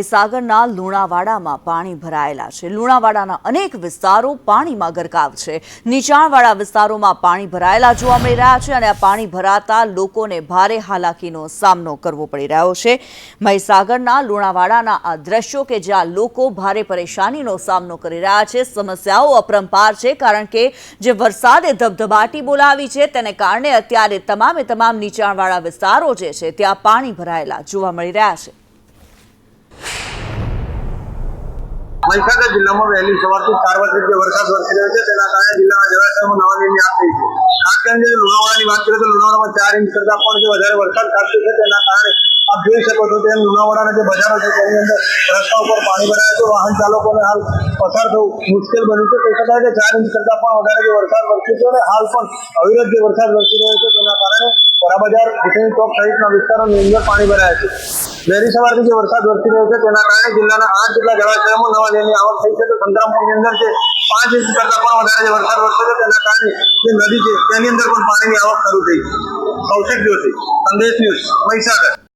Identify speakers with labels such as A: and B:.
A: મહીસાગરના લુણાવાડામાં પાણી ભરાયેલા છે. લુણાવાડાના અનેક વિસ્તારો પાણીમાં ગરકાવ છે. નીચાણવાળા વિસ્તારોમાં પાણી ભરાયેલા જોવા મળી રહ્યા છે અને આ પાણી ભરાતા લોકોને ભારે હાલાકીનો સામનો કરવો પડી રહ્યો છે. મહીસાગરના લુણાવાડાના આ દ્રશ્યો કે જ્યાં લોકો ભારે પરેશાનીનો સામનો કરી રહ્યા છે, સમસ્યાઓ અપરંપાર છે, કારણ કે જે વરસાદે ધબધબાટી બોલાવી છે, તેને કારણે અત્યારે તમામે તમામ નીચાણવાળા વિસ્તારો જે છે, ત્યાં પાણી ભરાયેલા જોવા મળી રહ્યા છે.
B: મહીસાગર જિલ્લામાં વહેલી સવારથી ચાર વાગે જે વરસાદ વરસી રહ્યો છે, તેના કારણે જિલ્લાના જળાશયમાં નવા નીરની આગ થઈ છે. ખાસ કરીને લુણાવાડાની વાત કરીએ તો લુણાવાડામાં ચાર ઇંચ કરતા પણ જે વધારે વરસાદ ખાબક્યો છે, તેના કારણે આપ જોઈ શકો છો તેમ લુણાવાડાના જે બજારો છે, તેની અંદર રસ્તા ઉપર પાણી ભરાય છે, વાહન ચાલકોને હાલ પસાર થવું મુશ્કેલ બન્યું છે. કહી શકાય કે ચાર ઇંચ કરતા પણ વધારે જે વરસાદ વરસ્યો છે અને હાલ પણ અવિરત જે વરસાદ વરસી રહ્યો છે, તેના કારણે વડાબજાર ભૂસણી ચોક સહિતના વિસ્તારોની અંદર પાણી ભરાયા છે. વહેલી સવારથી જે વરસાદ વરસી રહ્યો છે, તેના કારણે જિલ્લાના આઠ જેટલા જળાશયોમાં નવા નીરની આવક થઈ છે. તો સંતરામપુરની અંદર જે પાંચ ઇંચ કરતા પણ વધારે જે વરસાદ વરસ્યો છે, તેના કારણે જે નદી છે, તેની અંદર પણ પાણીની આવક શરૂ થઈ. છે કૌશિક જોશી સંદેશ ન્યૂઝ, મહીસાગર.